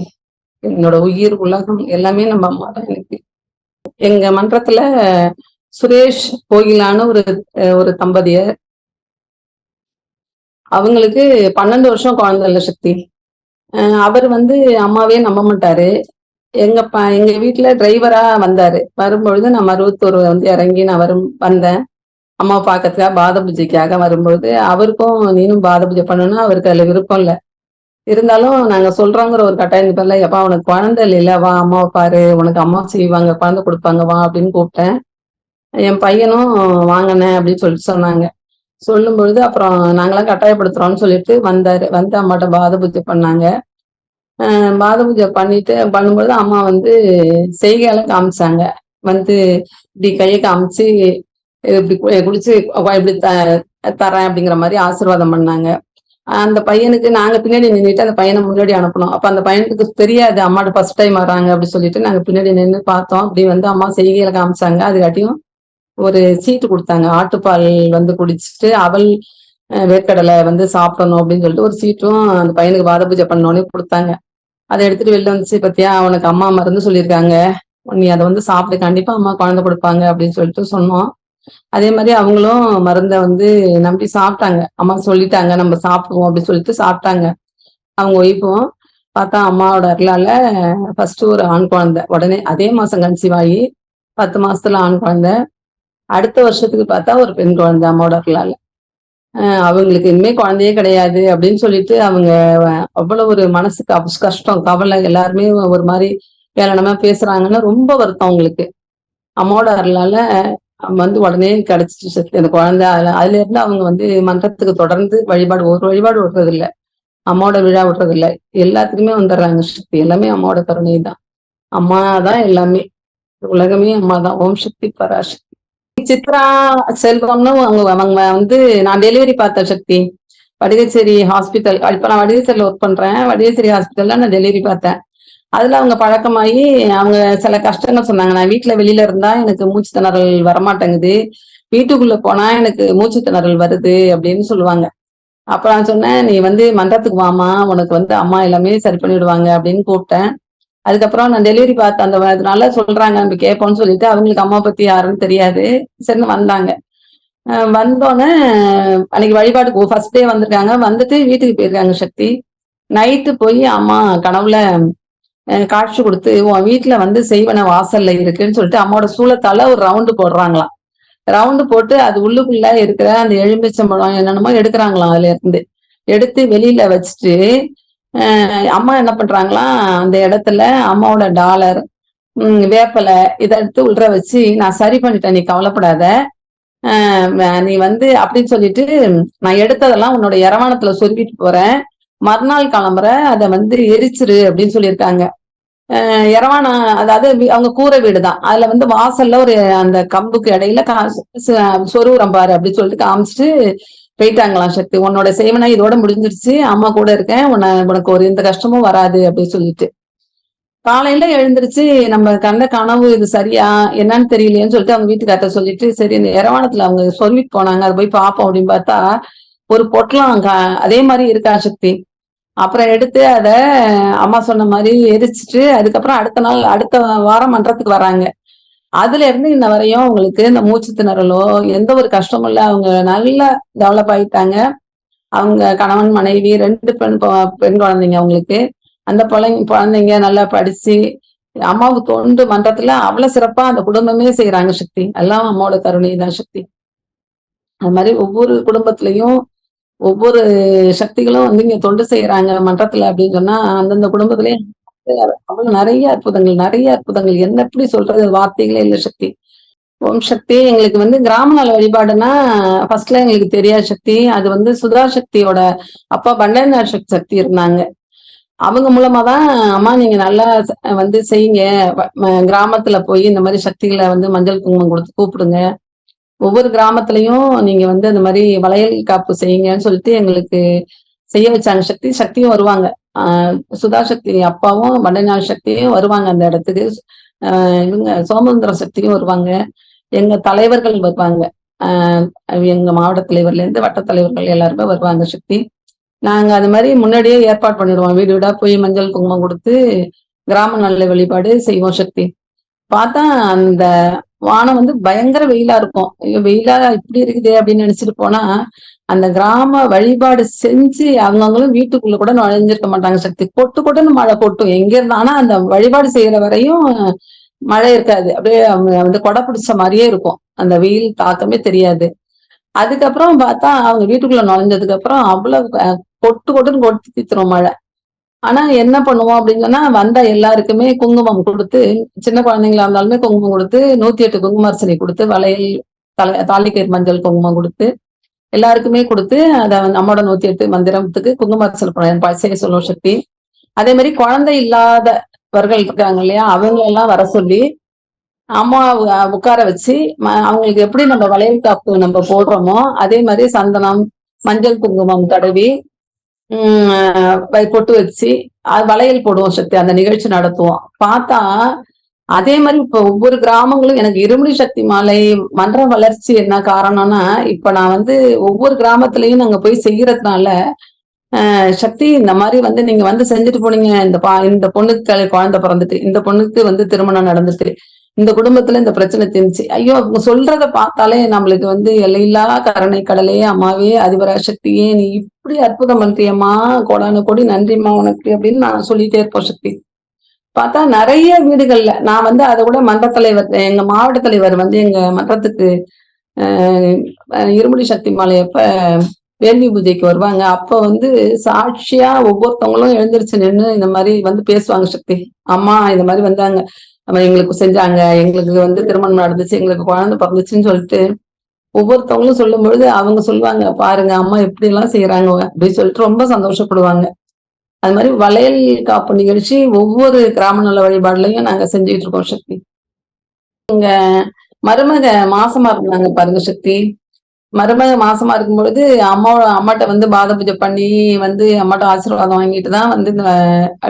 என்னோட உயிர் உலகம் எல்லாமே நம்ம அம்மா தான் எனக்கு. எங்க மன்றத்துல சுரேஷ் கோயிலான ஒரு ஒரு தம்பதியர். அவங்களுக்கு பன்னெண்டு வருஷம் குழந்தை இல்லை சக்தி. அவர் வந்து அம்மாவே நம்ப மாட்டாரு. எங்க ப எங்க வீட்டுல டிரைவரா வந்தாரு. வரும்பொழுது நான் மருவத்தூர் வந்து இறங்கி நான் வரும் வந்தேன். அம்மா பார்க்கறதுக்காக பாத பூஜைக்காக வரும்பொழுது அவருக்கும் நீனும் பாத பூஜை பண்ணணும்னா அவருக்கு அதுல விருப்பம் இல்லை. இருந்தாலும் நாங்க சொல்றோங்கிற ஒரு கட்டாயம் பேர்ல எப்பா உனக்கு குழந்தை இல்லைல்ல வா அம்மாவை பாரு உனக்கு அம்மா செய்வாங்க குழந்தை கொடுப்பாங்க வா அப்படின்னு கூப்பிட்டேன். என் பையனும் வாங்கினேன் அப்படின்னு சொல்லிட்டு சொன்னாங்க. சொல்லும் பொழுது அப்புறம் நாங்களாம் கட்டாயப்படுத்துறோம்னு சொல்லிட்டு வந்தாரு. வந்து அம்மாட்ட பாத பூஜை பண்ணாங்க. பாத பூஜை பண்ணிட்டு பண்ணும்பொழுது அம்மா வந்து செய்கையால காமிச்சாங்க. வந்து இப்படி கையை காமிச்சு இப்படி குளிச்சு இப்படி தரேன் அப்படிங்கிற மாதிரி ஆசீர்வாதம் பண்ணாங்க. அந்த பையனுக்கு நாங்க பின்னாடி நின்றுட்டு அந்த பையனை முன்னாடி அனுப்பணும். அப்ப அந்த பையனுக்கு தெரியாது அம்மாட்ட ஃபர்ஸ்ட் டைம் வராங்க அப்படின்னு சொல்லிட்டு நாங்க பின்னாடி நின்று பார்த்தோம். அப்படி வந்து அம்மா செய்கையில காமிச்சாங்க. அதுக்காட்டியும் ஒரு சீட்டு கொடுத்தாங்க. ஆட்டுப்பால் வந்து குடிச்சிட்டு அவள் வேர்க்கடலை வந்து சாப்பிடணும் அப்படின்னு சொல்லிட்டு ஒரு சீட்டும் அந்த பையனுக்கு பாத பூஜை பண்ணோடனே கொடுத்தாங்க. அதை எடுத்துட்டு வெளில வந்துச்சு பத்தியா? அவனுக்கு அம்மா மருந்து சொல்லியிருக்காங்க. நீ அதை வந்து சாப்பிட்டு கண்டிப்பா அம்மா குழந்தை கொடுப்பாங்க அப்படின்னு சொல்லிட்டு சொன்னோம். அதே மாதிரி அவங்களும் மருந்தை வந்து நம்பி சாப்பிட்டாங்க. அம்மா சொல்லிட்டாங்க நம்ம சாப்பிடுவோம் அப்படின்னு சொல்லிட்டு சாப்பிட்டாங்க. அவங்க ஒய்ஃபும் பார்த்தா அம்மாவோட அருளால ஃபர்ஸ்ட் ஒரு ஆண் குழந்தை உடனே அதே மாசம் கன்சீவ் ஆகி பத்து மாசத்துல ஆண் குழந்தை. அடுத்த வருஷத்துக்கு பார்த்தா ஒரு பெண் குழந்தை அம்மாவோட அருளால. அவங்களுக்கு இனிமே குழந்தையே கிடையாது அப்படின்னு சொல்லிட்டு அவங்க அவ்வளவு ஒரு மனசுக்கு கஷ்டம் கவலை எல்லாருமே ஒரு மாதிரி ஏளனமா பேசுறாங்கன்னா ரொம்ப வருத்தம் அவங்களுக்கு. அம்மாவோட அருளால வந்து உடனே கிடைச்சிச்சு அந்த குழந்தை அதுல அதுல இருந்து அவங்க வந்து மன்றத்துக்கு தொடர்ந்து வழிபாடு ஒரு வழிபாடு விடுறது இல்லை அம்மாவோட விழா விடுறது இல்ல எல்லாத்துக்குமே வந்துடுறாங்க சக்தி எல்லாமே அம்மாவோட கருணை தான் அம்மா தான் எல்லாமே. உலகமே அம்மா தான். ஓம் சக்தி பராசக்தி. சித்ரா செல்வம்னு அவங்க அவங்க வந்து நான் டெலிவரி பார்த்த சக்தி. வடிகச்சேரி ஹாஸ்பிட்டல் இப்ப நான் வடிகச்சேரியில ஒர்க் பண்றேன். வடிகச்சேரி ஹாஸ்பிட்டல்ல நான் டெலிவரி பார்த்தேன். அதுல அவங்க பழக்கமாகி அவங்க சில கஷ்டங்கள் சொன்னாங்க. நான் வீட்டுல வெளியில இருந்தா எனக்கு மூச்சு திணறல் வரமாட்டேங்குது. வீட்டுக்குள்ள போனா எனக்கு மூச்சு திணறல் வருது அப்படின்னு சொல்லுவாங்க. அப்ப நான் சொன்னேன் நீ வந்து மன்றத்துக்கு வாமா உனக்கு வந்து அம்மா எல்லாமே சரி பண்ணிடுவாங்க அப்படின்னு கூப்பிட்டேன். அதுக்கப்புறம் நான் டெலிவரி பார்த்த அந்த அதனால சொல்றாங்க நம்ம கேட்போம்னு சொல்லிட்டு அவங்களுக்கு அம்மா பத்தி யாருன்னு தெரியாது. சரின்னு வந்தாங்க. வந்தோடனே அன்னைக்கு வழிபாட்டுக்கு ஃபர்ஸ்ட் டே வந்திருக்காங்க. வந்துட்டு வீட்டுக்கு போயிருக்காங்க சக்தி. நைட்டு போய் அம்மா கனவுல காட்சி கொடுத்து உன் வீட்டுல வந்து செய்வன வாசல்ல இருக்குன்னு சொல்லிட்டு அம்மாவோட சூளத்தால ஒரு ரவுண்டு போடுறாங்களாம். ரவுண்டு போட்டு அது உள்ளுக்குள்ள இருக்கிற அந்த எலும்பிச்சம்பழம் என்னென்னமோ எடுக்கிறாங்களாம் அதுல இருந்து. எடுத்து வெளியில வச்சுட்டு அம்மா என்ன பண்றாங்களாம் அந்த இடத்துல அம்மாவோட டாலர் வேப்பலை இதை எடுத்து உள்ள வச்சு நான் சரி பண்ணிட்டேன் நீ கவலைப்படாத. நீ வந்து அப்படின்னு சொல்லிட்டு நான் எடுத்ததெல்லாம் உன்னோட இரவானத்துல சொல்லிட்டு போறேன். மறுநாள் கிளம்புற அதை வந்து எரிச்சிரு அப்படின்னு சொல்லியிருக்காங்க. இரவானா அதாவது அவங்க கூரை வீடு தான் அதுல வந்து வாசல்ல ஒரு அந்த கம்புக்கு இடையில சொருவுரம் பாரு அப்படின்னு சொல்லிட்டு காமிச்சிட்டு போயிட்டாங்களாம் சக்தி. உன்னோட சேவனா இதோட முடிஞ்சிருச்சு. அம்மா கூட இருக்கேன். உன்னை உனக்கு ஒரு எந்த கஷ்டமும் வராது அப்படின்னு சொல்லிட்டு. காலையில எழுந்திருச்சு நம்ம கண்ட கனவு இது சரியா? என்னன்னு தெரியலையேன்னு சொல்லிட்டு அவங்க வீட்டுக்கார்ட்ட சொல்லிட்டு சரி இந்த இரவானத்துல அவங்க சொல்லிட்டு போனாங்க. அதை போய் பார்ப்போம் அப்படின்னு பார்த்தா ஒரு பொட்டலம் அதே மாதிரி இருக்கா சக்தி. அப்புறம் எடுத்து அதை அம்மா சொன்ன மாதிரி எரிச்சிட்டு அதுக்கப்புறம் அடுத்த நாள் அடுத்த வாரம் மன்றத்துக்கு வராங்க. அதுல இருந்து இன்ன வரையும் அவங்களுக்கு இந்த மூச்சு திணறலோ எந்த ஒரு கஷ்டமும் இல்லை. அவங்க நல்லா டெவலப் ஆயிட்டாங்க. அவங்க கணவன் மனைவி ரெண்டு பெண் பெண் குழந்தைங்க அவங்களுக்கு. அந்த பிள்ளைங்க குழந்தைங்க நல்லா படிச்சு அம்மாவுக்கு தொண்டு மன்றத்துல அவ்வளவு சிறப்பா அந்த குடும்பமே செய்யறாங்க சக்தி. எல்லாம் அம்மாவோட கருணை தான் சக்தி. அது மாதிரி ஒவ்வொரு குடும்பத்திலையும் ஒவ்வொரு சக்திகளும் வந்து இங்க தொண்டு செய்யறாங்க மன்றத்துல அப்படின்னு சொன்னா அந்தந்த குடும்பத்திலே அவ்வளவு நிறைய அற்புதங்கள் நிறைய அற்புதங்கள். என்ன எப்படி சொல்றது? வார்த்தைகளே இல்ல சக்தி. ஓம் சக்தி. எங்களுக்கு வந்து கிராம நல வழிபாடுனா ஃபர்ஸ்ட்ல எங்களுக்கு தெரியாத சக்தி. அது வந்து சுதா சக்தியோட அப்பா பண்டனார் சக்தி சக்தி இருந்தாங்க. அவங்க மூலமா தான் அம்மா நீங்க நல்லா வந்து செய்யுங்க. கிராமத்துல போய் இந்த மாதிரி சக்திகளை வந்து மஞ்சள் குங்குமம் கொடுத்து கூப்பிடுங்க. ஒவ்வொரு கிராமத்துலயும் நீங்க வந்து அந்த மாதிரி வளையல் காப்பு செய்யுங்கன்னு சொல்லிட்டு எங்களுக்கு செய்ய வச்சாங்க. சக்தி சக்தியும் வருவாங்க. ஆஹ் சுதா சக்தி அப்பாவும் வண்டநாள் சக்தியும் வருவாங்க அந்த இடத்துக்கு. இவங்க சோமசுந்தர சக்தியும் வருவாங்க. எங்க தலைவர்கள் வருவாங்க. ஆஹ் எங்க மாவட்ட தலைவர்ல இருந்து வட்ட தலைவர்கள் எல்லாருமே வருவாங்க சக்தி. நாங்க அது மாதிரி முன்னாடியே ஏற்பாடு பண்ணிடுவோம். வீடு வீடா போய் மஞ்சள் குங்குமம் கொடுத்து கிராம நல்ல வழிபாடு செய்வோம் சக்தி. பார்த்தா அந்த வானம் வந்து பயங்கர வெயிலா இருக்கும். ஐயோ வெயிலா இப்படி இருக்குது அப்படின்னு நினைச்சிட்டு போனா அந்த கிராம வழிபாடு செஞ்சு அவங்கவுங்களும் வீட்டுக்குள்ள கூட நுழைஞ்சிருக்க மாட்டாங்க. சக்தி கொட்டு கொட்டுன்னு மழை கொட்டும். எங்க இருந்தா ஆனா அந்த வழிபாடு செய்யற வரையும் மழை இருக்காது. அப்படியே வந்து கொடை பிடிச்ச மாதிரியே இருக்கும். அந்த வெயில் தாக்கமே தெரியாது. அதுக்கப்புறம் பார்த்தா அவங்க வீட்டுக்குள்ள நுழைஞ்சதுக்கு அப்புறம் அவ்வளவு கொட்டு கொட்டுன்னு கொட்டு தீத்துரும் மழை. ஆனா என்ன பண்ணுவோம் அப்படின்னு சொன்னா வந்த எல்லாருக்குமே குங்குமம் கொடுத்து சின்ன குழந்தைங்களா இருந்தாலுமே குங்குமம் கொடுத்து நூத்தி எட்டு குங்குமர்சனை கொடுத்து வளையல் தலை தாலிக்கயிறு மஞ்சள் குங்குமம் கொடுத்து எல்லாருக்குமே கொடுத்து அதை நம்மளோட நூத்தி எட்டு மந்திரத்துக்கு குங்குமர்சனை செய்ய சொல்ல சக்தி. அதே மாதிரி குழந்தை இல்லாதவர்கள் இருக்காங்க இல்லையா அவங்க எல்லாம் வர சொல்லி அம்மா உட்கார வச்சு அவங்களுக்கு எப்படி நம்ம வளையல் காப்பு நம்ம போடுறோமோ அதே மாதிரி சந்தனம் மஞ்சள் குங்குமம் தடவி பொட்டு வச்சு வளையல் போடுவோம் சக்தி அந்த நிகழ்ச்சி நடத்துவோம். பார்த்தா அதே மாதிரி இப்ப ஒவ்வொரு கிராமங்களும் எனக்கு இருமுடி சக்தி மாலை மன்ற வளர்ச்சி என்ன காரணம்னா இப்ப நான் வந்து ஒவ்வொரு கிராமத்திலையும் நாங்க போய் செய்யறதுனால சக்தி இந்த மாதிரி வந்து நீங்க வந்து செஞ்சுட்டு போனீங்க இந்த பா இந்த பொண்ணுக்கு குழந்தை பிறந்துட்டு இந்த பொண்ணுக்கு வந்து திருமணம் நடந்துட்டு இந்த குடும்பத்துல இந்த பிரச்சனை தெரிஞ்சு ஐயோ அவங்க சொல்றத பார்த்தாலே நம்மளுக்கு வந்து எல்லையில்லா கருணை கடலே அம்மாவே அதிபரா சக்தியே நீ இப்படி அற்புதம் பண்றியம்மா கோடானு கோடி நன்றிம்மா உனக்கு அப்படின்னு நான் சொல்லிட்டே இருப்போம் சக்தி. பார்த்தா நிறைய வீடுகள்ல நான் வந்து அதை கூட மன்ற தலைவர் எங்க மாவட்ட தலைவர் வந்து எங்க மன்றத்துக்கு இருமுடி சக்தி மாலையப்ப வேள்வி பூஜைக்கு வருவாங்க. அப்ப வந்து சாட்சியா ஒவ்வொருத்தவங்களும் எழுந்திருச்சு நின்று இந்த மாதிரி வந்து பேசுவாங்க சக்தி. அம்மா இந்த மாதிரி வந்தாங்க. எங்களுக்கு செஞ்சாங்க எங்களுக்கு வந்து திருமணம் நடந்துச்சு எங்களுக்கு குழந்தை பிறந்துச்சுன்னு சொல்லிட்டு ஒவ்வொருத்தவங்களும் சொல்லும் பொழுது அவங்க சொல்லுவாங்க பாருங்க அம்மா எப்படி எல்லாம் செய்யறாங்க அப்படின்னு சொல்லிட்டு ரொம்ப சந்தோஷப்படுவாங்க. அது மாதிரி வளையல் காப்பு நிகழ்ச்சி ஒவ்வொரு கிராம நல வழிபாடுலையும் நாங்க செஞ்சுட்டு இருக்கோம் சக்தி. இங்க மருமக மாசமா இருந்தாங்க பாருங்க சக்தி. மருமக மாசமா இருக்கும் பொழுது அம்மாவோட அம்மாட்ட வந்து பாத பூஜை பண்ணி வந்து அம்மாட்ட ஆசீர்வாதம் வாங்கிட்டு தான் வந்து இந்த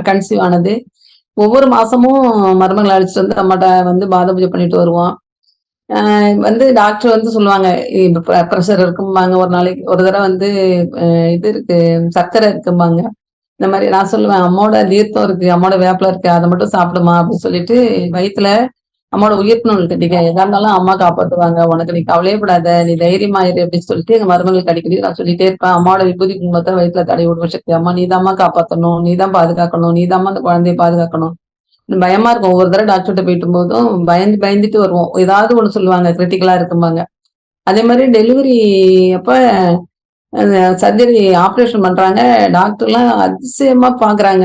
கன்சீவ் ஆனது ஒவ்வொரு மாசமும் மருமகளை அழைச்சிட்டு வந்து அம்மாட்ட வந்து பாத பூஜை பண்ணிட்டு வருவோம். வந்து டாக்டர் வந்து சொல்லுவாங்க ப்ரெஷர் இருக்கும்பாங்க ஒரு நாளைக்கு ஒரு தடவை வந்து இது இருக்கு சர்க்கரை இருக்கும்பாங்க. இந்த மாதிரி நான் சொல்லுவேன் அம்மோட தீர்த்தம் இருக்கு அம்மோட வேப்பில இருக்கு அதை மட்டும் சாப்பிடுமா? அப்படின்னு சொல்லிட்டு வயிற்றுல அம்மாவோட உயிர் நூல் கட்டிக்க எதா இருந்தாலும் அம்மா காப்பாத்துவாங்க. உனக்கு நீ கவலையப்படாத நீ தைரியமாயிரு அப்படின்னு சொல்லிட்டு எங்க மருமகளுக்கு அடிக்கடி நான் சொல்லிட்டே இருப்பேன். அம்மாவோட விபூதி குடும்பத்தை வயிற்றுல தடை விடுவோம் சக்தி. அம்மா நீ தாம்மா காப்பாற்றணும் நீ தான் பாதுகாக்கணும். நீ தாம்மா அந்த குழந்தைய பாதுகாக்கணும். பயமா இருக்கும். ஒவ்வொரு தடவை டாக்டர்கிட்ட போயிட்டு போதும் பயந்து பயந்துட்டு வருவோம். ஏதாவது ஒண்ணு சொல்லுவாங்க. கிரிட்டிக்கலா இருக்கும்பாங்க. அதே மாதிரி டெலிவரி அப்ப சர்ஜரி ஆப்ரேஷன் பண்றாங்க. டாக்டர்லாம் அதிசயமா பாக்குறாங்க.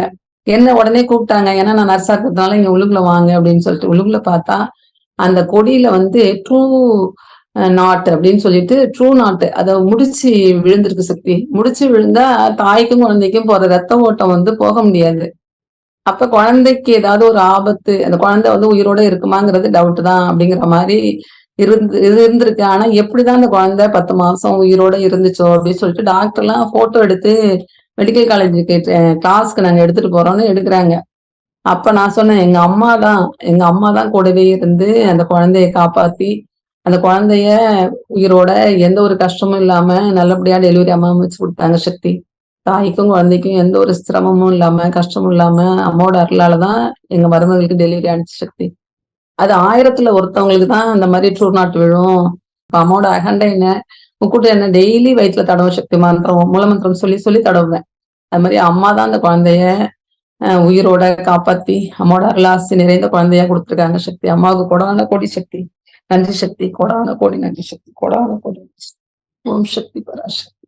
என்ன உடனே கூப்பிட்டாங்க? ஏன்னா நான் நர்ஸா இருக்கிறதுனால இங்க உள்ளுக்குள்ள வாங்க அப்படின்னு சொல்லிட்டு உள்ளுக்குள்ள பார்த்தா அந்த கொடியில வந்து ட்ரூ நாட் அப்படின்னு சொல்லிட்டு ட்ரூ நாட் அதை முடிச்சு விழுந்திருக்கு சக்தி. முடிச்சு விழுந்தா தாய்க்கும் குழந்தைக்கும் போற ரத்த ஓட்டம் வந்து போக முடியாது. அப்ப குழந்தைக்கு ஏதாவது ஒரு ஆபத்து அந்த குழந்தை வந்து உயிரோட இருக்குமாங்கிறது டவுட் தான் அப்படிங்கிற மாதிரி இருந்து இருந்திருக்கு. ஆனா எப்படிதான் அந்த குழந்தை பத்து மாசம் உயிரோட இருந்துச்சோ அப்படின்னு சொல்லிட்டு டாக்டர்லாம் போட்டோ எடுத்து மெடிக்கல் காலேஜுக்கு கிளாஸ்க்கு நாங்கள் எடுத்துட்டு போறோம்னு எடுக்கிறாங்க. அப்ப நான் சொன்னேன் எங்க அம்மா தான் எங்க அம்மா தான் கூடவே இருந்து அந்த குழந்தைய காப்பாத்தி அந்த குழந்தைய உயிரோட எந்த ஒரு கஷ்டமும் இல்லாம நல்லபடியா டெலிவரி அம்மா வச்சு கொடுத்தாங்க சக்தி. தாய்க்கும் குழந்தைக்கும் எந்த ஒரு சிரமமும் இல்லாம கஷ்டமும் இல்லாம அம்மாவோட அருளாலதான் எங்க மருமகளுக்கு டெலிவரி அனுப்பிச்சு சக்தி. அது ஆயிரத்துல ஒருத்தவங்களுக்கு தான் அந்த மாதிரி ட்ரூ நாட் விழும். அம்மாவோட அகண்டை என்ன? முக்கூட்டு என்ன டெய்லி வயிற்றுல தடவ சக்தி மந்திரம் மூலமந்திரம் சொல்லி சொல்லி தடவுவேன். அது மாதிரி அம்மா தான் அந்த குழந்தைய உயிரோட காப்பாத்தி அம்மாவோட அருளாசி நிறைந்த குழந்தையா கொடுத்துருக்காங்க சக்தி. அம்மாவுக்கு கொடான கோடி சக்தி. நன்றி சக்தி. கொடான கோடி நன்றி சக்தி. கொடான கோடி ஓம் சக்தி பராசக்தி.